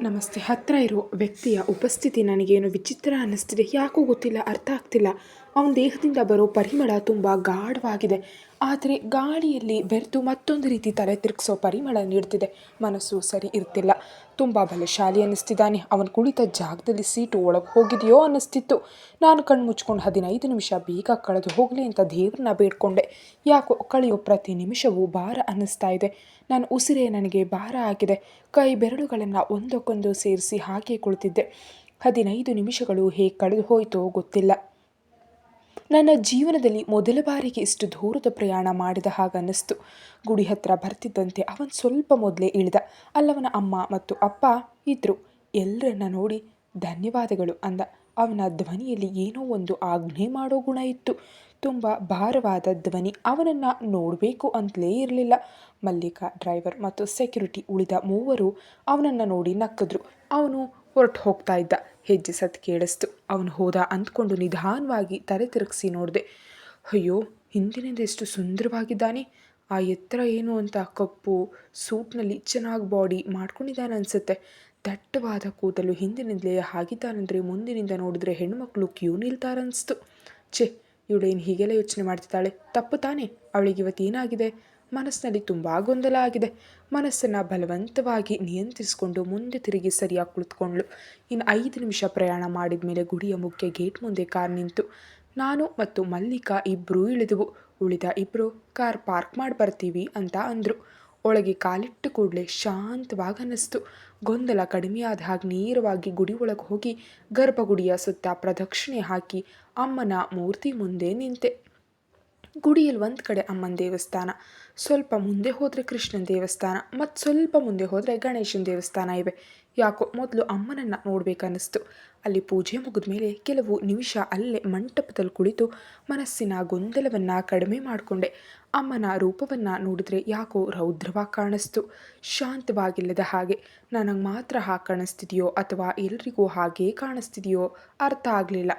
ನಮಸ್ತೆ. ಹತ್ತಿರ ಇರೋ ವ್ಯಕ್ತಿಯ ಉಪಸ್ಥಿತಿ ನನಗೇನು ವಿಚಿತ್ರ ಅನ್ನಿಸ್ತಿದೆ. ಯಾಕೋ ಗೊತ್ತಿಲ್ಲ ಅರ್ಥ ಆಗ್ತಿಲ್ಲ. ಅವನ ದೇಹದಿಂದ ಬರೋ ಪರಿಮಳ ತುಂಬ ಗಾಢವಾಗಿದೆ. ಆದರೆ ಗಾಳಿಯಲ್ಲಿ ಬೆರೆತು ಮತ್ತೊಂದು ರೀತಿ ತಲೆ ತಿರುಗಿಸೋ ಪರಿಮಳ ನೀಡ್ತಿದೆ. ಮನಸ್ಸು ಸರಿ ಇರ್ತಿಲ್ಲ. ತುಂಬ ಬಲಶಾಲಿ ಅನ್ನಿಸ್ತಿದ್ದಾನೆ ಅವನು ಕುಳಿತ ಜಾಗದಲ್ಲಿ ಸೀಟು ಒಳಗೆ ಹೋಗಿದೆಯೋ ಅನ್ನಿಸ್ತಿತ್ತು. ನಾನು ಕಣ್ಣು ಮುಚ್ಕೊಂಡು ಹದಿನೈದು ನಿಮಿಷ ಬೇಗ ಕಳೆದು ಹೋಗಲಿ ಅಂತ ದೇವ್ರನ್ನ ಬೇಡ್ಕೊಂಡೆ. ಯಾಕೋ ಕಳೆಯೋ ಪ್ರತಿ ನಿಮಿಷವೂ ಭಾರ ಅನ್ನಿಸ್ತಾ ಇದೆ. ನನ್ನ ಉಸಿರೇ ನನಗೆ ಭಾರ ಆಗಿದೆ. ಕೈ ಬೆರಳುಗಳನ್ನು ಒಂದಕ್ಕೊಂದು ಸೇರಿಸಿ ಹಾಗೆ ಕುಳಿತಿದ್ದೆ. ಹದಿನೈದು ನಿಮಿಷಗಳು ಹೇಗೆ ಕಳೆದು ಹೋಯಿತೋ ಗೊತ್ತಿಲ್ಲ. ನನ್ನ ಜೀವನದಲ್ಲಿ ಮೊದಲ ಬಾರಿಗೆ ಇಷ್ಟು ದೂರದ ಪ್ರಯಾಣ ಮಾಡಿದ ಹಾಗನ್ನಿಸ್ತು ಗುಡಿ ಹತ್ರ ಬರ್ತಿದ್ದಂತೆ ಅವನು ಸ್ವಲ್ಪ ಮೊದಲೇ ಇಳಿದ. ಅಲ್ಲವನ ಅಮ್ಮ ಮತ್ತು ಅಪ್ಪ ಇದ್ದರು ಎಲ್ಲರನ್ನ ನೋಡಿ ಧನ್ಯವಾದಗಳು ಅಂದ. ಅವನ ಧ್ವನಿಯಲ್ಲಿ ಏನೋ ಒಂದು ಆಜ್ಞೆ ಮಾಡೋ ಗುಣ ಇತ್ತು. ತುಂಬ ಭಾರವಾದ ಧ್ವನಿ ಅವನನ್ನು ನೋಡಬೇಕು ಅಂತಲೇ ಇರಲಿಲ್ಲ. ಮಲ್ಲಿಕ, ಡ್ರೈವರ್ ಮತ್ತು ಸೆಕ್ಯುರಿಟಿ ಉಳಿದ ಮೂವರು ಅವನನ್ನು ನೋಡಿ ನಕ್ಕಿದ್ರು. ಅವನು ಹೊರಟು ಹೋಗ್ತಾ ಇದ್ದ. ಹೆಜ್ಜೆ ಸತ್ ಕೇಳಿಸ್ತು. ಅವನು ಹೋದ ಅಂದ್ಕೊಂಡು ನಿಧಾನವಾಗಿ ತಲೆ ತಿರುಗಿಸಿ ನೋಡಿದೆ. ಅಯ್ಯೋ, ಹಿಂದಿನಿಂದ ಎಷ್ಟು ಸುಂದರವಾಗಿದ್ದಾನೆ. ಆ ಎತ್ತರ ಏನು ಅಂತ ಕಪ್ಪು, ಸೂಟ್ನಲ್ಲಿ ಚೆನ್ನಾಗಿ ಬಾಡಿ ಮಾಡ್ಕೊಂಡಿದ್ದಾನೆ ಅನಿಸುತ್ತೆ. ದಟ್ಟವಾದ ಕೂದಲು ಹಿಂದಿನಿಂದಲೇ ಹಾಗಿದ್ದಾನಂದರೆ ಮುಂದಿನಿಂದ ನೋಡಿದ್ರೆ ಹೆಣ್ಮಕ್ಳು ಕ್ಯೂ ನಿಲ್ತಾರನ್ನಿಸ್ತು. ಛೇ, ಇವಳೇನು ಹೀಗೆಲ್ಲ ಯೋಚನೆ ಮಾಡ್ತಿದ್ದಾಳೆ? ತಪ್ಪು ತಾನೇ? ಅವಳಿಗೆ ಇವತ್ತು ಏನಾಗಿದೆ? ಮನಸ್ಸಿನಲ್ಲಿ ತುಂಬ ಗೊಂದಲ ಆಗಿದೆ. ಮನಸ್ಸನ್ನು ಬಲವಂತವಾಗಿ ನಿಯಂತ್ರಿಸಿಕೊಂಡು ಮುಂದೆ ತಿರುಗಿ ಸರಿಯಾಗಿ ಕುಳಿತುಕೊಂಡ್ಳು. ಇನ್ನು ಐದು ನಿಮಿಷ ಪ್ರಯಾಣ ಮಾಡಿದ ಮೇಲೆ ಗುಡಿಯ ಮುಖ್ಯ ಗೇಟ್ ಮುಂದೆ ಕಾರ್ ನಿಂತು, ನಾನು ಮತ್ತು ಮಲ್ಲಿಕಾ ಇಬ್ಬರೂ ಇಳಿದವು. ಉಳಿದ ಇಬ್ಬರು ಕಾರ್ ಪಾರ್ಕ್ ಮಾಡಿ ಬರ್ತೀವಿ ಅಂತ ಅಂದರು. ಒಳಗೆ ಕಾಲಿಟ್ಟು ಕೂಡಲೇ ಶಾಂತವಾಗಿ ಅನ್ನಿಸ್ತು. ಗೊಂದಲ ಕಡಿಮೆಯಾದ ಹಾಗೆ ನೇರವಾಗಿ ಗುಡಿ ಒಳಗೆ ಹೋಗಿ ಗರ್ಭಗುಡಿಯ ಸುತ್ತ ಪ್ರದಕ್ಷಿಣೆ ಹಾಕಿ ಅಮ್ಮನ ಮೂರ್ತಿ ಮುಂದೆ ನಿಂತೆ. ಗುಡಿಯಲ್ಲಿ ಒಂದು ಕಡೆ ಅಮ್ಮನ ದೇವಸ್ಥಾನ, ಸ್ವಲ್ಪ ಮುಂದೆ ಹೋದರೆ ಕೃಷ್ಣನ ದೇವಸ್ಥಾನ, ಮತ್ತು ಸ್ವಲ್ಪ ಮುಂದೆ ಹೋದರೆ ಗಣೇಶನ ದೇವಸ್ಥಾನ ಇವೆ. ಯಾಕೋ ಮೊದಲು ಅಮ್ಮನನ್ನು ನೋಡಬೇಕನ್ನಿಸ್ತು. ಅಲ್ಲಿ ಪೂಜೆ ಮುಗಿದ ಮೇಲೆ ಕೆಲವು ನಿಮಿಷ ಅಲ್ಲೇ ಮಂಟಪದಲ್ಲಿ ಕುಳಿತು ಮನಸ್ಸಿನ ಗೊಂದಲವನ್ನು ಕಡಿಮೆ ಮಾಡಿಕೊಂಡೆ. ಅಮ್ಮನ ರೂಪವನ್ನು ನೋಡಿದ್ರೆ ಯಾಕೋ ರೌದ್ರವಾಗಿ ಕಾಣಿಸ್ತು. ಶಾಂತವಾಗಿಲ್ಲದ ಹಾಗೆ, ನನಗೆ ಮಾತ್ರ ಹಾಗೆ ಕಾಣಿಸ್ತಿದೆಯೋ ಅಥವಾ ಎಲ್ರಿಗೂ ಹಾಗೇ ಕಾಣಿಸ್ತಿದೆಯೋ ಅರ್ಥ ಆಗಲಿಲ್ಲ.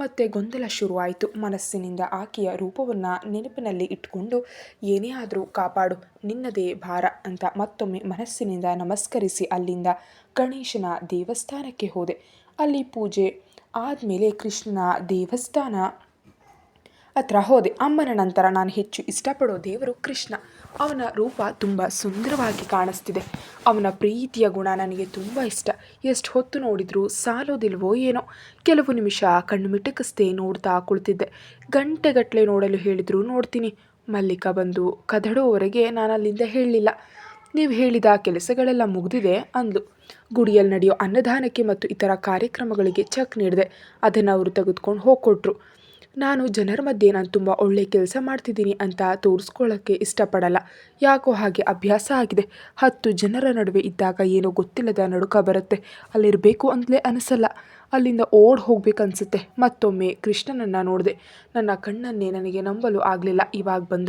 ಮತ್ತೆ ಗೊಂದಲ ಶುರುವಾಯಿತು. ಮನಸ್ಸಿನಿಂದ ಆಕೆಯ ರೂಪವನ್ನು ನೆನಪಿನಲ್ಲಿ ಇಟ್ಟುಕೊಂಡು ಏನೇ ಆದರೂ ಕಾಪಾಡು, ನಿನ್ನದೇ ಭಾರ ಅಂತ ಮತ್ತೊಮ್ಮೆ ಮನಸ್ಸಿನಿಂದ ನಮಸ್ಕರಿಸಿ ಅಲ್ಲಿಂದ ಗಣೇಶನ ದೇವಸ್ಥಾನಕ್ಕೆ ಹೋದೆ. ಅಲ್ಲಿ ಪೂಜೆ ಆದಮೇಲೆ ಕೃಷ್ಣನ ದೇವಸ್ಥಾನ ಹತ್ರ ಹೋದೆ. ಅಮ್ಮನ ನಂತರ ನಾನು ಹೆಚ್ಚು ಇಷ್ಟಪಡೋ ದೇವರು ಕೃಷ್ಣ. ಅವನ ರೂಪ ತುಂಬ ಸುಂದರವಾಗಿ ಕಾಣಿಸ್ತಿದೆ. ಅವನ ಪ್ರೀತಿಯ ಗುಣ ನನಗೆ ತುಂಬ ಇಷ್ಟ. ಎಷ್ಟು ಹೊತ್ತು ನೋಡಿದರೂ ಸಾಲೋದಿಲ್ವೋ ಏನೋ. ಕೆಲವು ನಿಮಿಷ ಕಣ್ಣು ಮಿಟಕಿಸ್ದೆ ನೋಡ್ತಾ ಕುಳಿತಿದ್ದೆ. ಗಂಟೆಗಟ್ಟಲೆ ನೋಡಲು ಹೇಳಿದರೂ ನೋಡ್ತೀನಿ. ಮಲ್ಲಿಕ ಬಂದು ಕದಡೋವರೆಗೆ ನಾನು ಅಲ್ಲಿಂದ ಹೇಳಲಿಲ್ಲ. ನೀವು ಹೇಳಿದ ಕೆಲಸಗಳೆಲ್ಲ ಮುಗಿದಿದೆ ಅಂದ್ಲು. ಗುಡಿಯಲ್ಲಿ ನಡೆಯೋ ಅನ್ನದಾನಕ್ಕೆ ಮತ್ತು ಇತರ ಕಾರ್ಯಕ್ರಮಗಳಿಗೆ ಚೆಕ್ ನೀಡಿದೆ. ಅದನ್ನು ಅವರು ತೆಗೆದುಕೊಂಡು ಹೋಗ್ಕೊಟ್ರು. ನಾನು ಜನರ ಮಧ್ಯೆ ನಾನು ತುಂಬ ಒಳ್ಳೆ ಕೆಲಸ ಮಾಡ್ತಿದ್ದೀನಿ ಅಂತ ತೋರಿಸ್ಕೊಳ್ಳೋಕ್ಕೆ ಇಷ್ಟಪಡಲ್ಲ. ಯಾಕೋ ಹಾಗೆ ಅಭ್ಯಾಸ ಆಗಿದೆ. ಹತ್ತು ಜನರ ನಡುವೆ ಇದ್ದಾಗ ಏನೋ ಗೊತ್ತಿಲ್ಲದ ನಡುಕ ಬರುತ್ತೆ. ಅಲ್ಲಿರಬೇಕು ಅಂತಲೇ ಅನಿಸಲ್ಲ. ಅಲ್ಲಿಂದ ಓಡ್ ಹೋಗ್ಬೇಕನ್ಸುತ್ತೆ. ಮತ್ತೊಮ್ಮೆ ಕೃಷ್ಣನನ್ನು ನೋಡಿದೆ. ನನ್ನ ಕಣ್ಣನ್ನೇ ನನಗೆ ನಂಬಲು ಆಗಲಿಲ್ಲ. ಇವಾಗ ಬಂದ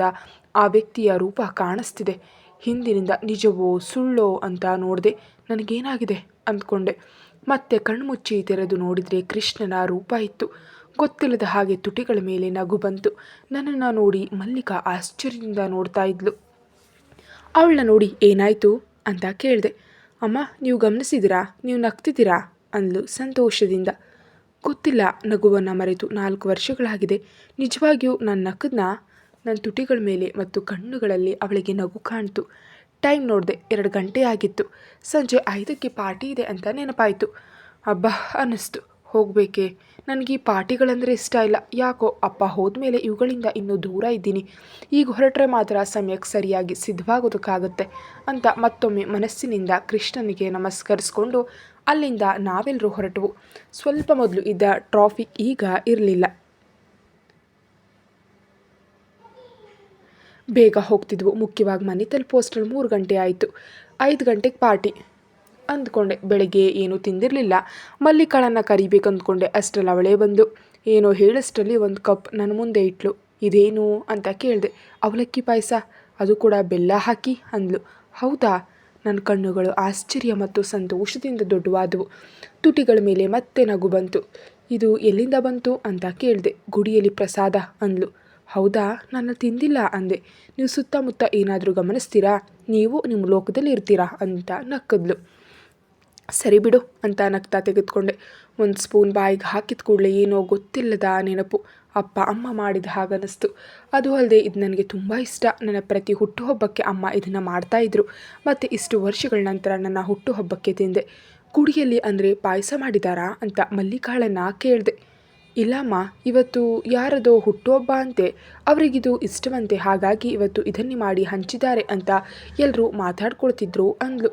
ಆ ವ್ಯಕ್ತಿಯ ರೂಪ ಕಾಣಿಸ್ತಿದೆ. ಹಿಂದಿನಿಂದ ನಿಜವೋ ಸುಳ್ಳೋ ಅಂತ ನೋಡಿದೆ. ನನಗೇನಾಗಿದೆ? ಅಂದ್ಕೊಂಡೆ. ಮತ್ತೆ ಕಣ್ಮುಚ್ಚಿ ತೆರೆದು ನೋಡಿದರೆ ಕೃಷ್ಣನ ರೂಪ ಇತ್ತು. ಗೊತ್ತಿಲ್ಲದ ಹಾಗೆ ತುಟಿಗಳ ಮೇಲೆ ನಗು ಬಂತು. ನನ್ನನ್ನು ನೋಡಿ ಮಲ್ಲಿಕಾ ಆಶ್ಚರ್ಯದಿಂದ ನೋಡ್ತಾ ಇದ್ಲು. ಅವಳನ್ನ ನೋಡಿ ಏನಾಯಿತು ಅಂತ ಕೇಳಿದೆ. ಅಮ್ಮ, ನೀವು ಗಮನಿಸಿದಿರಾ? ನೀವು ನಗ್ತಿದ್ದೀರಾ? ಅಂದ್ಲು ಸಂತೋಷದಿಂದ. ಗೊತ್ತಿಲ್ಲ, ನಗುವನ್ನು ಮರೆತು ನಾಲ್ಕು ವರ್ಷಗಳಾಗಿದೆ. ನಿಜವಾಗಿಯೂ ನಾನು ನಕ್ಕದನ್ನ ನನ್ನ ತುಟಿಗಳ ಮೇಲೆ ಮತ್ತು ಕಣ್ಣುಗಳಲ್ಲಿ ಅವಳಿಗೆ ನಗು ಕಾಣ್ತು. ಟೈಮ್ ನೋಡಿದೆ, ಎರಡು ಗಂಟೆ ಆಗಿತ್ತು. ಸಂಜೆ ಐದಕ್ಕೆ ಪಾರ್ಟಿ ಇದೆ ಅಂತ ನೆನಪಾಯಿತು. ಅಬ್ಬಾ, ಅನ್ನಿಸ್ತು. ಹೋಗಬೇಕೆ? ನನಗೆ ಈ ಪಾರ್ಟಿಗಳಂದರೆ ಇಷ್ಟ ಇಲ್ಲ. ಯಾಕೋ ಅಪ್ಪ ಹೋದ್ಮೇಲೆ ಇವುಗಳಿಂದ ಇನ್ನೂ ದೂರ ಇದ್ದೀನಿ. ಈಗ ಹೊರಟ್ರೆ ಮಾತ್ರ ಸಮಯಕ್ಕೆ ಸರಿಯಾಗಿ ಸಿದ್ಧವಾಗೋದಕ್ಕಾಗತ್ತೆ ಅಂತ ಮತ್ತೊಮ್ಮೆ ಮನಸ್ಸಿನಿಂದ ಕೃಷ್ಣನಿಗೆ ನಮಸ್ಕರಿಸ್ಕೊಂಡು ಅಲ್ಲಿಂದ ನಾವೆಲ್ಲರೂ ಹೊರಟವು. ಸ್ವಲ್ಪ ಮೊದಲು ಇದ್ದ ಟ್ರಾಫಿಕ್ ಈಗ ಇರಲಿಲ್ಲ. ಬೇಗ ಹೋಗ್ತಿದ್ವು. ಮುಖ್ಯವಾಗಿ ಮನೆ ತಲುಪೋಸ್ಟ್ರಲ್ಲಿ ಮೂರು ಗಂಟೆ ಆಯಿತು. ಐದು ಗಂಟೆಗೆ ಪಾರ್ಟಿ. ಅಂದ್ಕೊಂಡೆ, ಬೆಳಗ್ಗೆ ಏನೂ ತಿಂದಿರಲಿಲ್ಲ. ಮಲ್ಲಿಕಾಳನ್ನು ಕರಿಬೇಕು ಅಂದ್ಕೊಂಡೆ, ಅಷ್ಟರಲ್ಲಿ ಅವಳೇ ಬಂದು, ಏನೋ ಹೇಳಷ್ಟರಲ್ಲಿ ಒಂದು ಕಪ್ ನನ್ನ ಮುಂದೆ ಇಟ್ಲು, ಇದೇನು? ಅಂತ ಕೇಳಿದೆ. ಅವಲಕ್ಕಿ ಪಾಯಸ, ಅದು ಕೂಡ ಬೆಲ್ಲ ಹಾಕಿ? ಅಂದ್ಲು. ಹೌದಾ? ನನ್ನ ಕಣ್ಣುಗಳು ಆಶ್ಚರ್ಯ ಮತ್ತು ಸಂತೋಷದಿಂದ ದೊಡ್ಡವಾದವು. ತುಟಿಗಳ ಮೇಲೆ ಮತ್ತೆ ನಗು ಬಂತು. ಇದು ಎಲ್ಲಿಂದ ಬಂತು? ಅಂತ ಕೇಳಿದೆ. ಗುಡಿಯಲ್ಲಿ ಪ್ರಸಾದ, ಅಂದ್ಲು. ಹೌದಾ? ನಾನು ತಿಂದಿಲ್ಲ, ಅಂದೆ. ನೀವು ಸುತ್ತಮುತ್ತ ಏನಾದರೂ ಗಮನಿಸ್ತೀರಾ? ನೀವು ನಿಮ್ಮ ಲೋಕದಲ್ಲಿ ಇರ್ತೀರಾ ಅಂತ ನಕ್ಕದ್ಲು. ಸರಿ ಬಿಡು ಅಂತ ನಗ್ತಾ ತೆಗೆದುಕೊಂಡೆ. ಒಂದು ಸ್ಪೂನ್ ಬಾಯಿಗೆ ಹಾಕಿದ ಕೂಡಲೇ ಏನೋ ಗೊತ್ತಿಲ್ಲದ ನೆನಪು. ಅಪ್ಪ, ಅಮ್ಮ ಮಾಡಿದ ಹಾಗನ್ನಿಸ್ತು ಅದು ಅಲ್ಲದೆ ಇದು ನನಗೆ ತುಂಬ ಇಷ್ಟ. ನನ್ನ ಪ್ರತಿ ಹುಟ್ಟುಹಬ್ಬಕ್ಕೆ ಅಮ್ಮ ಇದನ್ನು ಮಾಡ್ತಾಯಿದ್ರು ಮತ್ತು ಇಷ್ಟು ವರ್ಷಗಳ ನಂತರ ನನ್ನ ಹುಟ್ಟುಹಬ್ಬಕ್ಕೆ ತಿಂದೆ. ಕುಡಿಯಲ್ಲಿ ಅಂದರೆ ಪಾಯಸ ಮಾಡಿದಾರಾ ಅಂತ ಮಲ್ಲಿಕಾಳನ್ನು ಕೇಳಿದೆ. ಇಲ್ಲಮ್ಮ, ಇವತ್ತು ಯಾರದೋ ಹುಟ್ಟುಹಬ್ಬ ಅಂತೆ. ಅವರಿಗಿದು ಇಷ್ಟವಂತೆ, ಹಾಗಾಗಿ ಇವತ್ತು ಇದನ್ನೇ ಮಾಡಿ ಹಂಚಿದ್ದಾರೆ ಅಂತ ಎಲ್ಲರೂ ಮಾತಾಡ್ಕೊಳ್ತಿದ್ರು ಅಂದ್ಲು.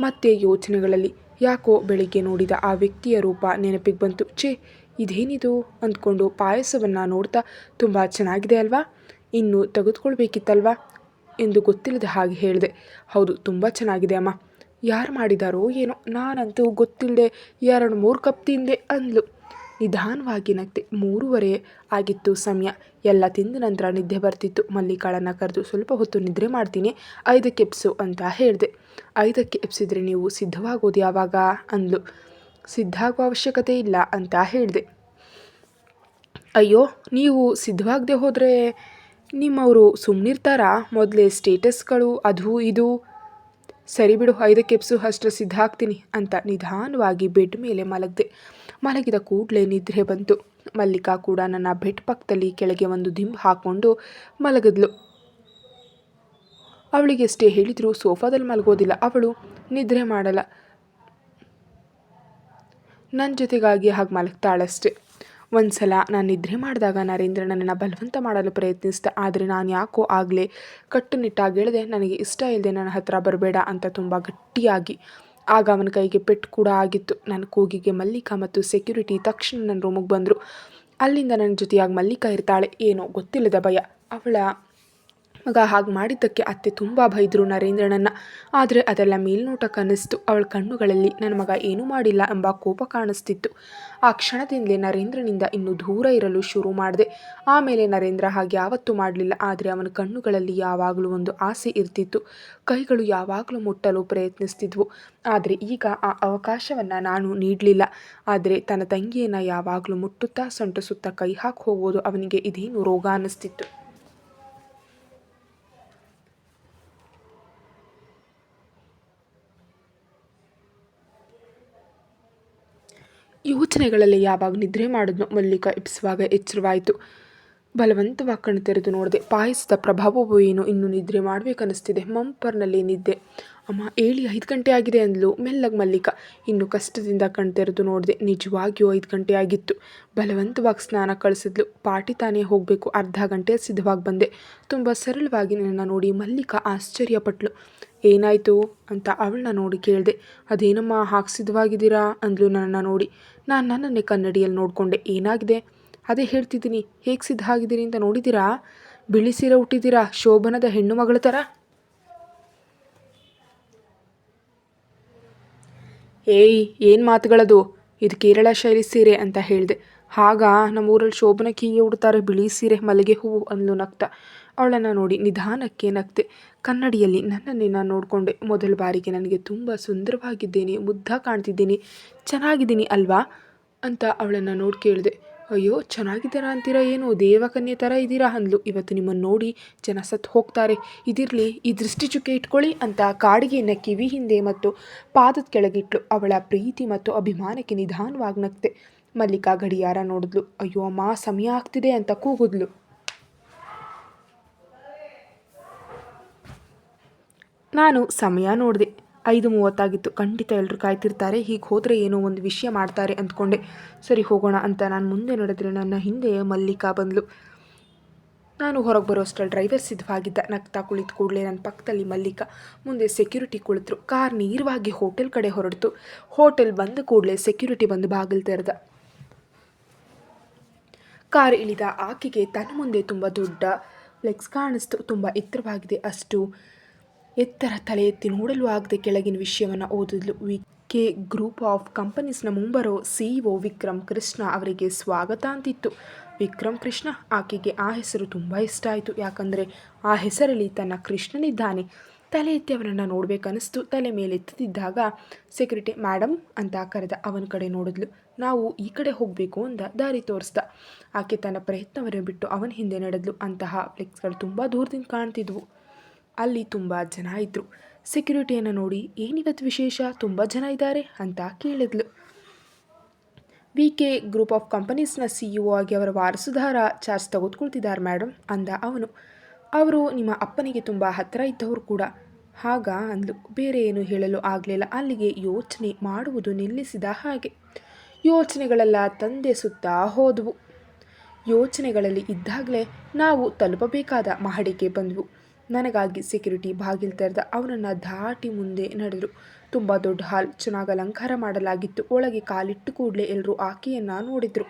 ಮತ್ತೆ ಯೋಚನೆಗಳಲ್ಲಿ ಯಾಕೋ ಬೆಳಿಗ್ಗೆ ನೋಡಿದ ಆ ವ್ಯಕ್ತಿಯ ರೂಪ ನೆನಪಿಗೆ ಬಂತು. ಛೇ, ಇದೇನಿದು? ಅಂದ್ಕೊಂಡು ಪಾಯಸವನ್ನು ನೋಡ್ತಾ ತುಂಬ ಚೆನ್ನಾಗಿದೆ ಅಲ್ವಾ? ಇನ್ನು ತೆಗೆದುಕೊಳ್ಬೇಕಿತ್ತಲ್ವಾ? ಎಂದು ಗೊತ್ತಿಲ್ಲದ ಹಾಗೆ ಹೇಳಿದೆ. ಹೌದು, ತುಂಬ ಚೆನ್ನಾಗಿದೆ ಅಮ್ಮ. ಯಾರು ಮಾಡಿದಾರೋ ಏನೋ, ನಾನಂತೂ ಗೊತ್ತಿಲ್ಲದೆ ಎರಡು ಮೂರು ಕಪ್ ತಿಂದೆ ಅಂದ್ಲು. ನಿಧಾನವಾಗಿ ನಗ್ತೆ. ಮೂರುವರೆ ಆಗಿತ್ತು ಸಮಯ. ಎಲ್ಲ ತಿಂದ ನಂತರ ನಿದ್ದೆ ಬರ್ತಿತ್ತು. ಮಲ್ಲಿಕಾಳನ್ನು ಕರೆದು ಸ್ವಲ್ಪ ಹೊತ್ತು ನಿದ್ರೆ ಮಾಡ್ತೀನಿ. ಐದಕ್ಕೆ ಎಪ್ಸು ಅಂತ ಹೇಳಿದೆ. ಐದಕ್ಕೆ ಎಪ್ಸಿದ್ರೆ ನೀವು ಸಿದ್ಧವಾಗೋದು ಯಾವಾಗ? ಅಂದ್ಲು. ಸಿದ್ಧ ಆಗೋ ಅವಶ್ಯಕತೆ ಇಲ್ಲ ಅಂತ ಹೇಳಿದೆ. ಅಯ್ಯೋ, ನೀವು ಸಿದ್ಧವಾಗದೆ ಹೋದರೆ ನಿಮ್ಮವರು ಸುಮ್ಮನಿರ್ತಾರಾ ಮೊದಲೇ ಸ್ಟೇಟಸ್ಗಳು, ಅದು ಇದು. ಸರಿ ಬಿಡು, ಐದಕ್ಕೆ ಎಪ್ಸು ಅಷ್ಟು ಸಿದ್ಧ ಆಗ್ತೀನಿ ಅಂತ ನಿಧಾನವಾಗಿ ಬೆಡ್ ಮೇಲೆ ಮಲಗಿದೆ. ಮಲಗಿದ ಕೂಡಲೇ ನಿದ್ರೆ ಬಂತು. ಮಲ್ಲಿಕಾ ಕೂಡ ನನ್ನ ಬೆಟ್ ಪಕ್ಕದಲ್ಲಿ ಕೆಳಗೆ ಒಂದು ದಿಂಬು ಹಾಕ್ಕೊಂಡು ಮಲಗಿದ್ಲು. ಅವಳಿಗೆ ಎಷ್ಟೇ ಹೇಳಿದರೂ ಸೋಫಾದಲ್ಲಿ ಮಲಗೋದಿಲ್ಲ. ಅವಳು ನಿದ್ರೆ ಮಾಡಲ್ಲ. ನನ್ನ ಜೊತೆಗಾಗಿ ಹಾಗೆ ಮಲಗ್ತಾಳಷ್ಟೆ. ಒಂದು ಸಲ ನಾನು ನಿದ್ರೆ ಮಾಡಿದಾಗ ನರೇಂದ್ರ ನನ್ನನ್ನು ಬಲವಂತ ಮಾಡಲು ಪ್ರಯತ್ನಿಸಿದ. ಆದರೆ ನಾನು ಯಾಕೋ ಆಗಲೇ ಕಟ್ಟುನಿಟ್ಟಾಗಿ ಹೇಳಿದೆ, ನನಗೆ ಇಷ್ಟ ಇಲ್ಲದೆ ನನ್ನ ಹತ್ರ ಬರಬೇಡ ಅಂತ ತುಂಬ ಗಟ್ಟಿಯಾಗಿ ಆಗ ಅವನ ಕೈಗೆ ಪೆಟ್ಟು ಕೂಡ ಆಗಿತ್ತು. ನನ್ನ ಕೂಗಿಗೆ ಮಲ್ಲಿಕಾ ಮತ್ತು ಸೆಕ್ಯೂರಿಟಿ ತಕ್ಷಣ ನನ್ನ ರೂಮಿಗೆ ಬಂದರು. ಅಲ್ಲಿಂದ ನನ್ನ ಜೊತೆಯಾಗಿ ಮಲ್ಲಿಕಾ ಇರ್ತಾಳೆ. ಏನೋ ಗೊತ್ತಿಲ್ಲದ ಭಯ. ಅವಳ ಮಗ ಹಾಗೆ ಮಾಡಿದ್ದಕ್ಕೆ ಅತ್ತೆ ತುಂಬ ಬೈದರು ನರೇಂದ್ರನನ್ನು. ಆದರೆ ಅದೆಲ್ಲ ಮೇಲ್ನೋಟಕ್ಕೆ ಅನ್ನಿಸ್ತು. ಅವಳ ಕಣ್ಣುಗಳಲ್ಲಿ ನನ್ನ ಮಗ ಏನೂ ಮಾಡಿಲ್ಲ ಎಂಬ ಕೋಪ ಕಾಣಿಸ್ತಿತ್ತು. ಆ ಕ್ಷಣದಿಂದಲೇ ನರೇಂದ್ರನಿಂದ ಇನ್ನೂ ದೂರ ಇರಲು ಶುರು ಮಾಡಿದೆ. ಆಮೇಲೆ ನರೇಂದ್ರ ಹಾಗೆ ಯಾವತ್ತೂ ಮಾಡಲಿಲ್ಲ. ಆದರೆ ಅವನ ಕಣ್ಣುಗಳಲ್ಲಿ ಯಾವಾಗಲೂ ಒಂದು ಆಸೆ ಇರ್ತಿತ್ತು. ಕೈಗಳು ಯಾವಾಗಲೂ ಮುಟ್ಟಲು ಪ್ರಯತ್ನಿಸ್ತಿದ್ವು. ಆದರೆ ಈಗ ಆ ಅವಕಾಶವನ್ನು ನಾನು ನೀಡಲಿಲ್ಲ. ಆದರೆ ತನ್ನ ತಂಗಿಯನ್ನು ಯಾವಾಗಲೂ ಮುಟ್ಟುತ್ತಾ ಸೊಂಟಸುತ್ತಾ ಕೈ ಹಾಕಿ ಹೋಗೋದು ಅವನಿಗೆ ಇದೇನು ರೋಗ ಅನ್ನಿಸ್ತಿತ್ತು. ಯೋಚನೆಗಳಲ್ಲಿ ಯಾವಾಗ ನಿದ್ರೆ ಮಾಡಿದ್ನೋ ಮಲ್ಲಿಕ ಇಪ್ಸುವಾಗ ಎಚ್ಚರವಾಯಿತು. ಬಲವಂತವಾಗಿ ಕಣ್ಣು ತೆರೆದು ನೋಡಿದೆ, ಪಾಯಸದ ಪ್ರಭಾವವೋ ಏನೋ ಇನ್ನು ನಿದ್ರೆ ಮಾಡಬೇಕನ್ನಿಸ್ತಿದೆ. ಮಂಪರ್ನಲ್ಲಿ ನಿದ್ದೆ. ಅಮ್ಮ ಏಳಿ ಐದು ಗಂಟೆ ಆಗಿದೆ ಅಂದ್ಲು ಮೆಲ್ಲಗೆ ಮಲ್ಲಿಕ. ಇನ್ನು ಕಷ್ಟದಿಂದ ಕಣ್ ತೆರೆದು ನೋಡಿದೆ, ನಿಜವಾಗಿಯೂ ಐದು ಗಂಟೆ ಆಗಿತ್ತು. ಬಲವಂತವಾಗಿ ಸ್ನಾನ ಕಳಿಸಿದ್ಲು. ಪಾಟಿ ತಾನೇ ಹೋಗಬೇಕು. ಅರ್ಧ ಗಂಟೆ ಸಿದ್ಧವಾಗಿ ಬಂದೆ. ತುಂಬ ಸರಳವಾಗಿ ನನ್ನ ನೋಡಿ ಮಲ್ಲಿಕ ಆಶ್ಚರ್ಯಪಟ್ಲು. ಏನಾಯಿತು ಅಂತ ಅವಳನ್ನ ನೋಡಿ ಕೇಳಿದೆ, ಅದೇನಮ್ಮ ಹಾಗೆ ಸಿದ್ಧವಾಗಿದ್ದೀರಾ? ಅಂದ್ಲು ನನ್ನನ್ನು ನೋಡಿ. ನಾನು ನನ್ನನ್ನೇ ಕನ್ನಡಿಯಲ್ಲಿ ನೋಡಿಕೊಂಡೆ. ಏನಾಗಿದೆ? ಅದೇ ಹೇಳ್ತಿದ್ದೀನಿ. ಹೇಗೆ ಸಿದ್ಧ ಆಗಿದ್ದೀರಿ ಅಂತ ನೋಡಿದ್ದೀರಾ? ಬಿಳಿ ಸೀರೆ ಹುಟ್ಟಿದ್ದೀರಾ ಶೋಭನದ ಹೆಣ್ಣು ಮಗಳ ಥರ ಏಯ್, ಏನು ಮಾತುಗಳದು? ಇದು ಕೇರಳ ಶೈಲಿ ಸೀರೆ ಅಂತ ಹೇಳಿದೆ. ಆಗ ನಮ್ಮೂರಲ್ಲಿ ಶೋಭನಕ್ಕೆ ಹೀಗೆ ಉಡ್ತಾರೆ ಬಿಳಿ ಸೀರೆ ಮಲ್ಲಿಗೆ ಹೂವು, ಅಂದ್ಲು ನಗ್ತ. ಅವಳನ್ನು ನೋಡಿ ನಿಧಾನಕ್ಕೆ ನಗ್ತೆ. ಕನ್ನಡಿಯಲ್ಲಿ ನನ್ನನ್ನೇ ನಾನು ನೋಡಿಕೊಂಡೆ. ಮೊದಲ ಬಾರಿಗೆ ನನಗೆ ತುಂಬ ಸುಂದರವಾಗಿದ್ದೇನೆ. ಮುದ್ದ ಕಾಣ್ತಿದ್ದೀನಿ. ಚೆನ್ನಾಗಿದ್ದೀನಿ ಅಲ್ವಾ? ಅಂತ ಅವಳನ್ನು ನೋಡಿ ಕೇಳಿದೆ. ಅಯ್ಯೋ, ಚೆನ್ನಾಗಿದ್ದೀರಾ ಅಂತೀರಾ ಏನು? ದೇವಕನ್ಯೆ ಥರ ಇದ್ದೀರಾ ಅಂದ್ಲು. ಇವತ್ತು ನಿಮ್ಮನ್ನು ನೋಡಿ ಜನ ಸತ್ತು ಹೋಗ್ತಾರೆ. ಇದಿರಲಿ, ಈ ದೃಷ್ಟಿ ಚುಕ್ಕೆ ಇಟ್ಕೊಳ್ಳಿ ಅಂತ ಕಾಡಿಗೆಯನ್ನು ಕಿವಿ ಹಿಂದೆ ಮತ್ತು ಪಾದದ ಕೆಳಗಿಟ್ಲು. ಅವಳ ಪ್ರೀತಿ ಮತ್ತು ಅಭಿಮಾನಕ್ಕೆ ನಿಧಾನವಾಗಿ ನಗ್ತೆ. ಮಲ್ಲಿಕಾ ಗಡಿಯಾರ ನೋಡಿದ್ಲು. ಅಯ್ಯೋ, ಅಮ್ಮ, ಸಮಯ ಆಗ್ತಿದೆ ಅಂತ ಕೂಗಿದ್ಲು. ನಾನು ಸಮಯ ನೋಡಿದೆ. ಐದು ಮೂವತ್ತಾಗಿತ್ತು. ಖಂಡಿತ ಎಲ್ಲರೂ ಕಾಯ್ತಿರ್ತಾರೆ. ಹೀಗೆ ಹೋದರೆ ಏನೋ ಒಂದು ವಿಷಯ ಮಾಡ್ತಾರೆ ಅಂದ್ಕೊಂಡೆ. ಸರಿ, ಹೋಗೋಣ ಅಂತ ನಾನು ಮುಂದೆ ನಡೆದ್ರೆ ನನ್ನ ಹಿಂದೆ ಮಲ್ಲಿಕಾ ಬಂದಳು ನಾನು ಹೊರಗೆ ಬರೋ ಡ್ರೈವರ್ ಸಿದ್ಧವಾಗಿದ್ದ. ನಗ್ತಾ ಕುಳಿತು ಕೂಡಲೇ ನನ್ನ ಪಕ್ಕದಲ್ಲಿ ಮಲ್ಲಿಕಾ. ಮುಂದೆ ಸೆಕ್ಯೂರಿಟಿ ಕುಳಿತರು. ಕಾರ್ ನೇರವಾಗಿ ಹೋಟೆಲ್ ಕಡೆ ಹೊರಡ್ತು. ಹೋಟೆಲ್ ಬಂದ ಕೂಡಲೇ ಸೆಕ್ಯೂರಿಟಿ ಬಂದು ಬಾಗಿಲು ತೆರೆದ. ಕಾರ್ ಇಳಿದ. ಆಕೆಗೆ ತನ್ನ ಮುಂದೆ ತುಂಬ ದೊಡ್ಡ ಫ್ಲೆಕ್ಸ್ ಕಾಣಿಸ್ತು. ತುಂಬ ಎತ್ತರವಾಗಿದೆ. ಅಷ್ಟು ಎತ್ತರ ತಲೆ ಎತ್ತಿ ನೋಡಲು ಆಗದೆ ಕೆಳಗಿನ ವಿಷಯವನ್ನು ಓದಿದ್ಲು ವಿ ಕೆ ಗ್ರೂಪ್ ಆಫ್ ಕಂಪನೀಸ್ನ ಮುಂಬರೋ ಸಿಇಒ ವಿಕ್ರಮ್ ಕೃಷ್ಣ ಅವರಿಗೆ ಸ್ವಾಗತ ಅಂತಿತ್ತು. ವಿಕ್ರಮ್ ಕೃಷ್ಣ ಆಕೆಗೆ ಆ ಹೆಸರು ತುಂಬ ಇಷ್ಟ ಆಯಿತು. ಯಾಕಂದರೆ ಆ ಹೆಸರಲ್ಲಿ ತನ್ನ ಕೃಷ್ಣನಿದ್ದಾನೆ. ತಲೆ ಎತ್ತಿ ಅವನನ್ನು ನೋಡಬೇಕನ್ನಿಸ್ತು. ತಲೆ ಮೇಲೆ ಎತ್ತುತ್ತಿದ್ದಾಗ ಸೆಕ್ರೆಟರಿ ಮೇಡಮ್ ಅಂತ ಕರೆದ ಅವನ ಕಡೆ ನೋಡಿದ್ಲು. ನಾವು ಈ ಕಡೆ ಹೋಗಬೇಕು ಅಂತ ದಾರಿ ತೋರಿಸ್ದ. ಆಕೆ ತನ್ನ ಪ್ರಯತ್ನವನ್ನು ಬಿಟ್ಟು ಅವನ ಹಿಂದೆ ನಡೆದ್ಲು. ಅಂತಹ ಫ್ಲೆಕ್ಸ್ಗಳು ತುಂಬ ದೂರದಿಂದ ಕಾಣ್ತಿದ್ವು. ಅಲ್ಲಿ ತುಂಬ ಜನ ಇದ್ದರು ಸೆಕ್ಯೂರಿಟಿಯನ್ನು ನೋಡಿ ಏನಿವತ್ತು ವಿಶೇಷ? ತುಂಬ ಜನ ಇದ್ದಾರೆ ಅಂತ ಕೇಳಿದ್ಲು. ವಿ ಕೆ ಗ್ರೂಪ್ ಆಫ್ ಕಂಪನೀಸ್ನ ಸಿ ಇ ಒ ಆಗಿ ಅವರ ವಾರಸುದಾರ ಚಾರ್ಜ್ ತೆಗೆದುಕೊಳ್ತಿದ್ದಾರೆ ಮೇಡಮ್ ಅಂದ ಅವನು. ಅವರು ನಿಮ್ಮ ಅಪ್ಪನಿಗೆ ತುಂಬ ಹತ್ತಿರ ಇದ್ದವರು ಕೂಡ. ಆಗ ಅಂದ್ಲು. ಬೇರೆ ಏನು ಹೇಳಲು ಆಗಲಿಲ್ಲ. ಅಲ್ಲಿಗೆ ಯೋಚನೆ ಮಾಡುವುದು ನಿಲ್ಲಿಸಿದ ಹಾಗೆ. ಯೋಚನೆಗಳೆಲ್ಲ ತಂದೆ ಸುತ್ತ ಹೋದವು. ಯೋಚನೆಗಳಲ್ಲಿ ಇದ್ದಾಗಲೇ ನಾವು ತಲುಪಬೇಕಾದ ಮಹಡಿಗೆ ಬಂದವು. ನನಗಾಗಿ ಸೆಕ್ಯೂರಿಟಿ ಬಾಗಿಲು ತೆರೆದ ಅವನನ್ನು ದಾಟಿ ಮುಂದೆ ನಡೆದರು. ತುಂಬ ದೊಡ್ಡ ಹಾಲ್, ಚೆನ್ನಾಗಿ ಅಲಂಕಾರ ಮಾಡಲಾಗಿತ್ತು. ಒಳಗೆ ಕಾಲಿಟ್ಟು ಕೂಡಲೇ ಎಲ್ಲರೂ ಆಕೆಯನ್ನು ನೋಡಿದರು.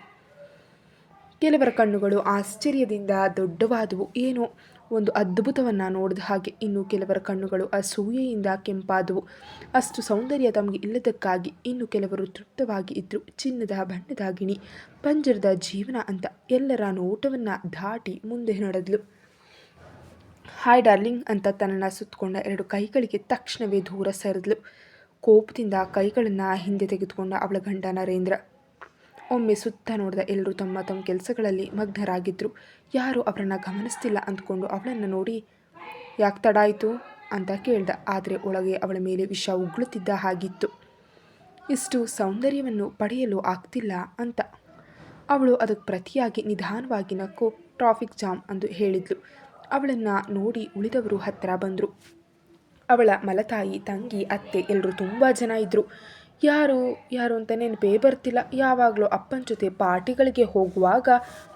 ಕೆಲವರ ಕಣ್ಣುಗಳು ಆಶ್ಚರ್ಯದಿಂದ ದೊಡ್ಡವಾದವು. ಏನೋ ಒಂದು ಅದ್ಭುತವನ್ನು ನೋಡಿದ ಹಾಗೆ. ಇನ್ನು ಕೆಲವರ ಕಣ್ಣುಗಳು ಅಸೂಯೆಯಿಂದ ಕೆಂಪಾದವು. ಅಷ್ಟು ಸೌಂದರ್ಯ ತಮಗೆ ಇಲ್ಲದಕ್ಕಾಗಿ ಇನ್ನು ಕೆಲವರು ತೃಪ್ತವಾಗಿ ಇದ್ದರು ಚಿನ್ನದ, ಬಣ್ಣದ, ಗಿಣಿ, ಪಂಜರದ ಜೀವನ ಅಂತ ಎಲ್ಲರ ನೋಟವನ್ನು ದಾಟಿ ಮುಂದೆ ನಡೆದ್ಲು. ಹಾಯ್ ಡಾರ್ಲಿಂಗ್ ಅಂತ ತನ್ನನ್ನು ಸುತ್ತಕೊಂಡ ಎರಡು ಕೈಗಳಿಗೆ ತಕ್ಷಣವೇ ದೂರ ಸರಿದ್ಲು. ಕೋಪದಿಂದ ಕೈಗಳನ್ನು ಹಿಂದೆ ತೆಗೆದುಕೊಂಡ ಅವಳ ಗಂಡ ನರೇಂದ್ರ. ಒಮ್ಮೆ ಸುತ್ತ ನೋಡಿದ ಎಲ್ಲರೂ ತಮ್ಮ ತಮ್ಮ ಕೆಲಸಗಳಲ್ಲಿ ಮಗ್ನರಾಗಿದ್ದರು ಯಾರೂ ಅವರನ್ನು ಗಮನಿಸ್ತಿಲ್ಲ ಅಂದ್ಕೊಂಡು ಅವಳನ್ನು ನೋಡಿ, ಯಾಕೆ ತಡ ಆಯಿತು? ಅಂತ ಕೇಳ್ದ. ಆದರೆ ಒಳಗೆ ಅವಳ ಮೇಲೆ ವಿಷ ಉಗುಳುತ್ತಿದ್ದ ಹಾಗಿತ್ತು. ಇಷ್ಟು ಸೌಂದರ್ಯವನ್ನು ಪಡೆಯಲು ಆಗ್ತಿಲ್ಲ ಅಂತ. ಅವಳು ಅದಕ್ಕೆ ಪ್ರತಿಯಾಗಿ ನಿಧಾನವಾಗಿ ನಕ್ಕು, ಟ್ರಾಫಿಕ್ ಜಾಮ್ ಅಂದು ಹೇಳಿದ್ಲು. ಅವಳನ್ನು ನೋಡಿ ಉಳಿದವರು ಹತ್ತಿರ ಬಂದರು. ಅವಳ ಮಲತಾಯಿ, ತಂಗಿ, ಅತ್ತೆ ಎಲ್ಲರೂ ತುಂಬ ಜನ ಇದ್ದರು ಯಾರು ಯಾರು ಅಂತ ನೆನಪೇ ಬರ್ತಿಲ್ಲ. ಯಾವಾಗಲೂ ಅಪ್ಪನ ಜೊತೆ ಪಾರ್ಟಿಗಳಿಗೆ ಹೋಗುವಾಗ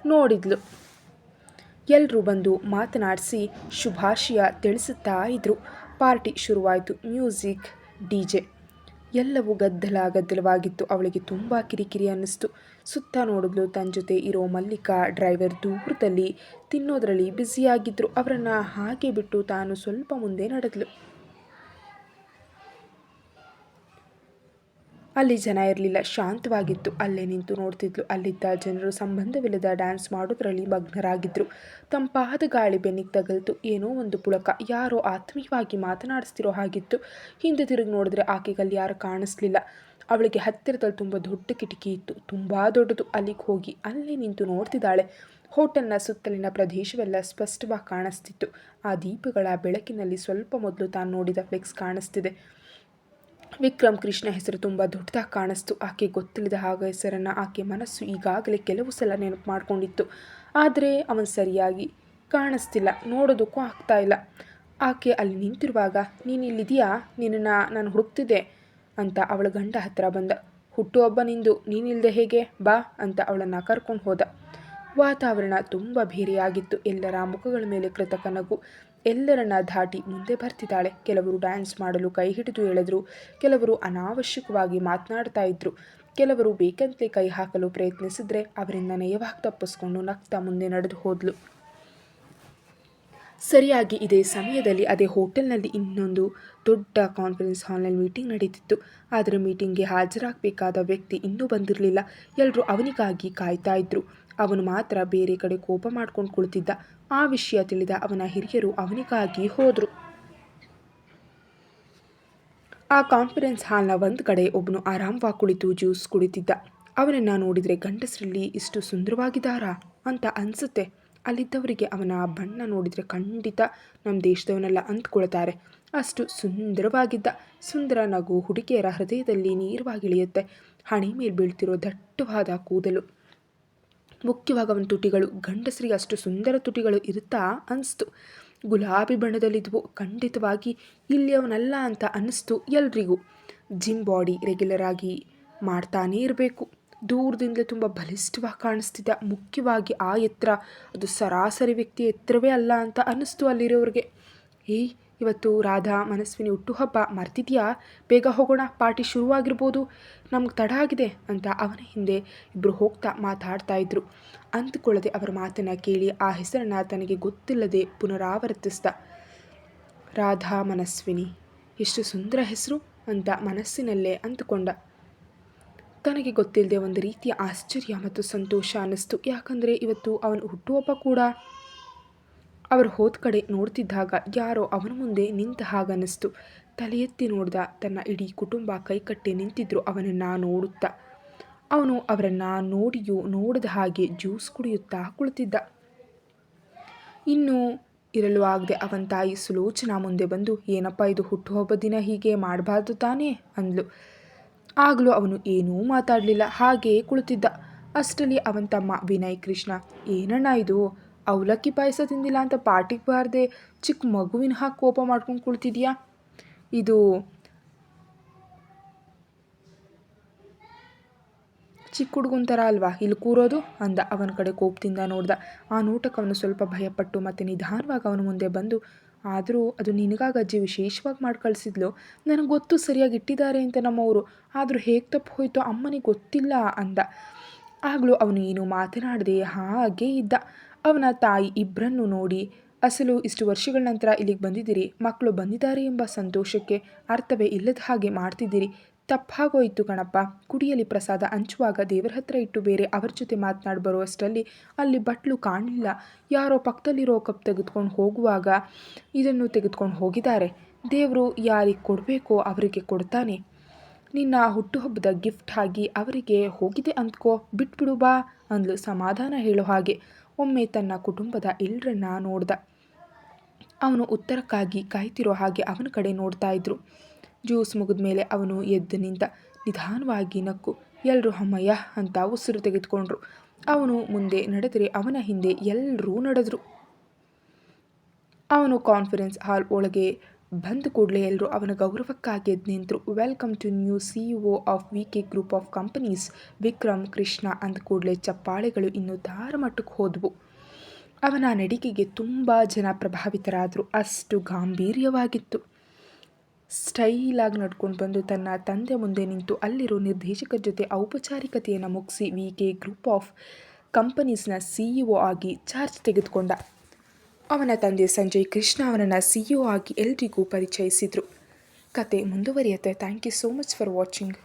ನೋಡಿದ್ಲು. ಎಲ್ಲರೂ ಬಂದು ಮಾತನಾಡಿಸಿ ಶುಭಾಶಯ ತಿಳಿಸುತ್ತಾ ಇದ್ದರು ಪಾರ್ಟಿ ಶುರುವಾಯಿತು. Music, D J. ಎಲ್ಲವೂ ಗದ್ದಲ ಗದ್ದಲವಾಗಿತ್ತು. ಅವಳಿಗೆ ತುಂಬ ಕಿರಿಕಿರಿ ಅನ್ನಿಸ್ತು. ಸುತ್ತ ನೋಡಿದ್ಲು ತನ್ನ ಜೊತೆ ಇರೋ ಮಲ್ಲಿಕಾ, ಡ್ರೈವರ್ ದೂರದಲ್ಲಿ ತಿನ್ನೋದರಲ್ಲಿ ಬ್ಯುಸಿಯಾಗಿದ್ದರು ಅವರನ್ನು ಹಾಗೆ ಬಿಟ್ಟು ತಾನು ಸ್ವಲ್ಪ ಮುಂದೆ ನಡೆದ್ಲು. ಅಲ್ಲಿ ಜನ ಇರಲಿಲ್ಲ. ಶಾಂತವಾಗಿತ್ತು. ಅಲ್ಲೇ ನಿಂತು ನೋಡ್ತಿದ್ಲು. ಅಲ್ಲಿದ್ದ ಜನರು ಸಂಬಂಧವಿಲ್ಲದ ಡ್ಯಾನ್ಸ್ ಮಾಡೋದ್ರಲ್ಲಿ ಮಗ್ನರಾಗಿದ್ದರು ತಂಪಾದ ಗಾಳಿ ಬೆನ್ನಿಗೆ ತಗಲ್ತು. ಏನೋ ಒಂದು ಪುಳಕ. ಯಾರೋ ಆತ್ಮೀಯವಾಗಿ ಮಾತನಾಡಿಸ್ತಿರೋ ಹಾಗಿತ್ತು. ಹಿಂದೆ ತಿರುಗಿ ನೋಡಿದ್ರೆ ಆಕೆಗಲ್ಲಿ ಯಾರು ಕಾಣಿಸ್ಲಿಲ್ಲ. ಅವಳಿಗೆ ಹತ್ತಿರದಲ್ಲಿ ತುಂಬ ದೊಡ್ಡ ಕಿಟಕಿ ಇತ್ತು. ತುಂಬ ದೊಡ್ಡದು. ಅಲ್ಲಿಗೆ ಹೋಗಿ ಅಲ್ಲೇ ನಿಂತು ನೋಡ್ತಿದ್ದಾಳೆ. ಹೋಟೆಲ್ನ ಸುತ್ತಲಿನ ಪ್ರದೇಶವೆಲ್ಲ ಸ್ಪಷ್ಟವಾಗಿ ಕಾಣಿಸ್ತಿತ್ತು. ಆ ದೀಪಗಳ ಬೆಳಕಿನಲ್ಲಿ ಸ್ವಲ್ಪ ಮೊದಲು ತಾನು ನೋಡಿದ ಫ್ಲೆಕ್ಸ್ ಕಾಣಿಸ್ತಿದೆ. ವಿಕ್ರಮ್ ಕೃಷ್ಣ ಹೆಸರು ತುಂಬ ದೊಡ್ಡದಾಗಿ ಕಾಣಿಸ್ತು. ಆಕೆ ಗೊತ್ತಿಲ್ಲದ ಹಾಗ ಹೆಸರನ್ನು ಆಕೆ ಮನಸ್ಸು ಈಗಾಗಲೇ ಕೆಲವು ಸಲ ನೆನಪು ಮಾಡಿಕೊಂಡಿತ್ತು. ಆದರೆ ಅವನು ಸರಿಯಾಗಿ ಕಾಣಿಸ್ತಿಲ್ಲ, ನೋಡೋದಕ್ಕೂ ಆಗ್ತಾ ಇಲ್ಲ. ಆಕೆ ಅಲ್ಲಿ ನಿಂತಿರುವಾಗ ನೀನು ಇಲ್ಲಿದೆಯಾ ನಿನ್ನನ್ನು ನಾನು ಹುಡುಕ್ತಿದ್ದೆ ಅಂತ ಅವಳ ಗಂಡ ಹತ್ತಿರ ಬಂದ. ಹುಟ್ಟುಹಬ್ಬ ನಿಂದು ನೀನಿಲ್ಲದೆ ಹೇಗೆ? ಬಾ ಅಂತ ಅವಳನ್ನು ಕರ್ಕೊಂಡು ಹೋದ. ವಾತಾವರಣ ತುಂಬ ಬೇರೆಯಾಗಿತ್ತು ಎಲ್ಲರ ಮುಖಗಳ ಮೇಲೆ ಕೃತಕ ನಗು. ಎಲ್ಲರನ್ನ ದಾಟಿ ಮುಂದೆ ಬರ್ತಿದ್ದಾಳೆ. ಕೆಲವರು ಡ್ಯಾನ್ಸ್ ಮಾಡಲು ಕೈ ಹಿಡಿದು ಎಳೆದ್ರು. ಕೆಲವರು ಅನಾವಶ್ಯಕವಾಗಿ ಮಾತನಾಡ್ತಾ ಇದ್ರು. ಕೆಲವರು ಬೇಕಂತಲೇ ಕೈ ಹಾಕಲು ಪ್ರಯತ್ನಿಸಿದ್ರೆ ಅವರಿಂದ ನಯವಾಗಿ ತಪ್ಪಿಸ್ಕೊಂಡು ನಗ್ತಾ ಮುಂದೆ ನಡೆದು ಹೋದ್ಲು. ಸರಿಯಾಗಿ ಇದೇ ಸಮಯದಲ್ಲಿ ಅದೇ ಹೋಟೆಲ್ನಲ್ಲಿ ಇನ್ನೊಂದು ದೊಡ್ಡ ಕಾನ್ಫರೆನ್ಸ್ ಹಾಲ್ನಲ್ಲಿ ಮೀಟಿಂಗ್ ನಡೀತಿತ್ತು. ಆದರೆ ಮೀಟಿಂಗ್ಗೆ ಹಾಜರಾಗಬೇಕಾದ ವ್ಯಕ್ತಿ ಇನ್ನೂ ಬಂದಿರಲಿಲ್ಲ. ಎಲ್ಲರೂ ಅವನಿಗಾಗಿ ಕಾಯ್ತಾ ಇದ್ರು. ಅವನು ಮಾತ್ರ ಬೇರೆ ಕಡೆ ಕೋಪ ಮಾಡ್ಕೊಂಡು ಕುಳಿತಿದ್ದ. ಆ ವಿಷಯ ತಿಳಿದ ಅವನ ಹಿರಿಯರು ಅವನಿಗಾಗಿ ಹೋದರು. ಆ ಕಾನ್ಫರೆನ್ಸ್ ಹಾಲ್ನ ಒಂದು ಕಡೆ ಒಬ್ಬನು ಆರಾಮವಾಗಿ ಕುಳಿತು ಜ್ಯೂಸ್ ಕುಡಿತಿದ್ದ. ಅವನನ್ನು ನೋಡಿದರೆ ಗಂಡಸರಲ್ಲಿ ಇಷ್ಟು ಸುಂದರವಾಗಿದ್ದಾರಾ ಅಂತ ಅನಿಸುತ್ತೆ. ಅಲ್ಲಿದ್ದವರಿಗೆ ಅವನ ಬಣ್ಣ ನೋಡಿದರೆ ಖಂಡಿತ ನಮ್ಮ ದೇಶದವನೆಲ್ಲ ಅಂದ್ಕೊಳ್ತಾರೆ. ಅಷ್ಟು ಸುಂದರವಾಗಿದ್ದ. ಸುಂದರ ನಗು ಹುಡುಗಿಯರ ಹೃದಯದಲ್ಲಿ ನೇರವಾಗಿ ಇಳಿಯುತ್ತೆ. ಹಣೆ ಮೇಲೆ ಬೀಳ್ತಿರೋ ದಟ್ಟವಾದ ಕೂದಲು. ಮುಖ್ಯವಾಗಿ ಅವನ ತುಟಿಗಳು. ಗಂಡಸರಿಗೆ ಅಷ್ಟು ಸುಂದರ ತುಟಿಗಳು ಇರುತ್ತಾ? ಅನಿಸ್ತು. ಗುಲಾಬಿ ಬಣ್ಣದಲ್ಲಿದ್ವು. ಖಂಡಿತವಾಗಿ ಇಲ್ಲಿ ಅವನಲ್ಲ ಅಂತ ಅನ್ನಿಸ್ತು ಎಲ್ರಿಗೂ. ಜಿಮ್ ಬಾಡಿ ರೆಗ್ಯುಲರ್ ಆಗಿ ಮಾಡ್ತಾನೇ ಇರಬೇಕು. ದೂರದಿಂದ ತುಂಬ ಬಲಿಷ್ಠವಾಗಿ ಕಾಣಿಸ್ತಿದ್ದ. ಮುಖ್ಯವಾಗಿ ಆ ಎತ್ತರ ಅದು ಸರಾಸರಿ ವ್ಯಕ್ತಿ ಎತ್ತರವೇ ಅಲ್ಲ ಅಂತ ಅನ್ನಿಸ್ತು ಅಲ್ಲಿರೋರಿಗೆ. ಏಯ್ ಇವತ್ತು ರಾಧಾ ಮನಸ್ವಿನಿ ಹುಟ್ಟುಹಬ್ಬ ಮರ್ತಿದ್ಯಾ? ಬೇಗ ಹೋಗೋಣ, ಪಾರ್ಟಿ ಶುರುವಾಗಿರ್ಬೋದು. ನಮ್ಗೆ ತಡ ಆಗಿದೆ ಅಂತ ಅವನ ಹಿಂದೆ ಇಬ್ಬರು ಹೋಗ್ತಾ ಮಾತಾಡ್ತಾ ಇದ್ರು. ಅಂತಕೊಳ್ಳದೆ ಅವರ ಮಾತನ್ನು ಕೇಳಿ ಆ ಹೆಸರನ್ನು ತನಗೆ ಗೊತ್ತಿಲ್ಲದೆ ಪುನರಾವರ್ತಿಸ್ದ. ರಾಧಾ ಮನಸ್ವಿನಿ, ಎಷ್ಟು ಸುಂದರ ಹೆಸರು ಅಂತ ಮನಸ್ಸಿನಲ್ಲೇ ಅಂದುಕೊಂಡ. ತನಗೆ ಗೊತ್ತಿಲ್ಲದೆ ಒಂದು ರೀತಿಯ ಆಶ್ಚರ್ಯ ಮತ್ತು ಸಂತೋಷ ಅನ್ನಿಸ್ತು. ಯಾಕಂದರೆ ಇವತ್ತು ಅವನು ಹುಟ್ಟುಹಬ್ಬ ಕೂಡ ಅವರು ಹೋದ ಕಡೆ ನೋಡ್ತಿದ್ದಾಗ ಯಾರೋ ಅವನ ಮುಂದೆ ನಿಂತ ಹಾಗನ್ನಿಸ್ತು. ತಲೆ ಎತ್ತಿ ನೋಡ್ದ ತನ್ನ ಇಡೀ ಕುಟುಂಬ ಕೈಕಟ್ಟಿ ನಿಂತಿದ್ರು ಅವನನ್ನ ನೋಡುತ್ತಾ. ಅವನು ಅವರನ್ನು ನೋಡಿಯೂ ನೋಡದ ಹಾಗೆ ಜ್ಯೂಸ್ ಕುಡಿಯುತ್ತಾ ಕುಳಿತಿದ್ದ. ಇನ್ನು ಇರಲು ಆಗದೆ ಅವನ ತಾಯಿ ಸುಲೋಚನಾ ಮುಂದೆ ಬಂದು, ಏನಪ್ಪ ಇದು ಹುಟ್ಟುಹಬ್ಬ ದಿನ, ಹೀಗೆ ಮಾಡಬಾರ್ದು ತಾನೇ? ಅಂದ್ಲು. ಆಗಲೂ ಅವನು ಏನೂ ಮಾತಾಡಲಿಲ್ಲ ಹಾಗೆಯೇ ಕುಳಿತಿದ್ದ. ಅಷ್ಟರಲ್ಲಿ ಅವನ ತಮ್ಮ ವಿನಯ್ ಕೃಷ್ಣ, ಏನಣ್ಣ ಇದು? ಅವಲಕ್ಕಿ ಪಾಯಸ ತಿಂದಿಲ್ಲ ಅಂತ ಪಾರ್ಟಿಗೆ ಬಾರದೆ ಚಿಕ್ಕ ಮಗುವಿನ ಹಾಕಿ ಕೋಪ ಮಾಡ್ಕೊಂಡು ಕುಳ್ತಿದ್ಯಾ? ಇದು ಚಿಕ್ಕ ಹುಡುಗನ ಥರ ಅಲ್ವಾ? ಇಲ್ಲಿ ಕೂರೋದು? ಅಂದ. ಅವನ ಕಡೆ ಕೋಪದಿಂದ ನೋಡ್ದ. ಆ ನೋಟಕ್ಕೆ ಅವನು ಸ್ವಲ್ಪ ಭಯಪಟ್ಟು ಮತ್ತು ನಿಧಾನವಾಗಿ ಅವನ ಮುಂದೆ ಬಂದು, ಆದರೂ ಅದು ನಿನಗಾಗ ಅಜ್ಜಿ ವಿಶೇಷವಾಗಿ ಮಾಡಿ ಕಳಿಸಿದ್ಲು. ನನಗೆ ಗೊತ್ತು ಸರಿಯಾಗಿ ಇಟ್ಟಿದ್ದಾರೆ ಅಂತ ನಮ್ಮವರು. ಆದರೂ ಹೇಗೆ ತಪ್ಪು ಹೋಯ್ತೋ ಅಮ್ಮನಿಗೆ ಗೊತ್ತಿಲ್ಲ ಅಂದ. ಆಗಲೂ ಅವನು ಏನು ಮಾತನಾಡದೆ ಹಾಗೆ ಇದ್ದ. ಅವನ ತಾಯಿ ಇಬ್ಬರನ್ನು ನೋಡಿ, ಅಸಲು ಇಷ್ಟು ವರ್ಷಗಳ ನಂತರ ಇಲ್ಲಿಗೆ ಬಂದಿದ್ದೀರಿ? ಮಕ್ಕಳು ಬಂದಿದ್ದಾರೆ ಎಂಬ ಸಂತೋಷಕ್ಕೆ ಅರ್ಥವೇ ಇಲ್ಲದ ಹಾಗೆ ಮಾಡ್ತಿದ್ದೀರಿ. ತಪ್ಪಾಗೋಯಿತು ಕಣಪ್ಪ. ಕುಡಿಯಲಿ ಪ್ರಸಾದ, ಹಂಚುವಾಗ ದೇವರ ಹತ್ರ ಇಟ್ಟು ಬೇರೆ ಅವರ ಜೊತೆ ಮಾತನಾಡಿ ಬರುವಷ್ಟರಲ್ಲಿ ಅಲ್ಲಿ ಬಟ್ಲು ಕಾಣಲಿಲ್ಲ. ಯಾರೋ ಪಕ್ಕದಲ್ಲಿರೋ ಕಪ್ ತೆಗೆದುಕೊಂಡು ಹೋಗುವಾಗ ಇದನ್ನು ತೆಗೆದುಕೊಂಡು ಹೋಗಿದ್ದಾರೆ. ದೇವರು ಯಾರಿಗೆ ಕೊಡಬೇಕೋ ಅವರಿಗೆ ಕೊಡ್ತಾನೆ. ನಿನ್ನ ಹುಟ್ಟುಹಬ್ಬದ ಗಿಫ್ಟ್ ಆಗಿ ಅವರಿಗೆ ಹೋಗಿದೆ ಅಂದ್ಕೋ, ಬಿಟ್ಬಿಡು ಬಾ ಅಂದ್ಲು. ಸಮಾಧಾನ ಹೇಳೋ ಹಾಗೆ. ಒಮ್ಮೆ ತನ್ನ ಕುಟುಂಬದ ಎಲ್ಲರನ್ನ ನೋಡ್ದ. ಅವನು ಉತ್ತರಕ್ಕಾಗಿ ಕಾಯ್ತಿರೋ ಹಾಗೆ ಅವನ ಕಡೆ ನೋಡ್ತಾ ಇದ್ರು. ಜ್ಯೂಸ್ ಮುಗಿದ ಮೇಲೆ ಅವನು ಎದ್ದು ನಿಂತ ನಿಧಾನವಾಗಿ ನಕ್ಕು ಎಲ್ಲರೂ ಅಮ್ಮಯ್ಯ ಅಂತ ಉಸಿರು ತೆಗೆದುಕೊಂಡ್ರು. ಅವನು ಮುಂದೆ ನಡೆದರೆ ಅವನ ಹಿಂದೆ ಎಲ್ಲರೂ ನಡೆದ್ರು. ಅವನು ಕಾನ್ಫರೆನ್ಸ್ ಹಾಲ್ ಒಳಗೆ ಬಂದ ಕೂಡಲೇ ಎಲ್ಲರೂ ಅವನ ಗೌರವಕ್ಕಾಗಿ ಎದ್ದು ನಿಂತರು welcome to new C O of V K group of companies Vikram Krishna ಅಂದ ಕೂಡಲೇ ಚಪ್ಪಾಳೆಗಳು ಇನ್ನೂ ತಾರಮಟ್ಟಕ್ಕೆ ಹೋದವು. ಅವನ ನಡಿಗೆಗೆ ತುಂಬ ಜನ ಪ್ರಭಾವಿತರಾದರು. ಅಷ್ಟು ಗಾಂಭೀರ್ಯವಾಗಿತ್ತು. ಸ್ಟೈಲಾಗಿ ನಡ್ಕೊಂಡು ಬಂದು ತನ್ನ ತಂದೆ ಮುಂದೆ ನಿಂತು ಅಲ್ಲಿರೋ ನಿರ್ದೇಶಕರ ಜೊತೆ ಔಪಚಾರಿಕತೆಯನ್ನು ಮುಗಿಸಿ ವಿ ಕೆ ಗ್ರೂಪ್ ಆಫ್ ಕಂಪನೀಸ್ನ ಸಿ ಇ ಒ ಆಗಿ ಚಾರ್ಜ್ ತೆಗೆದುಕೊಂಡ. ಅವನ ತಂದೆ ಸಂಜಯ್ ಕೃಷ್ಣ ಅವನನ್ನು ಸಿ ಆಗಿ ಎಲ್ರಿಗೂ ಪರಿಚಯಿಸಿದರು. ಕತೆ ಮುಂದುವರಿಯುತ್ತೆ. Thank you so much for watching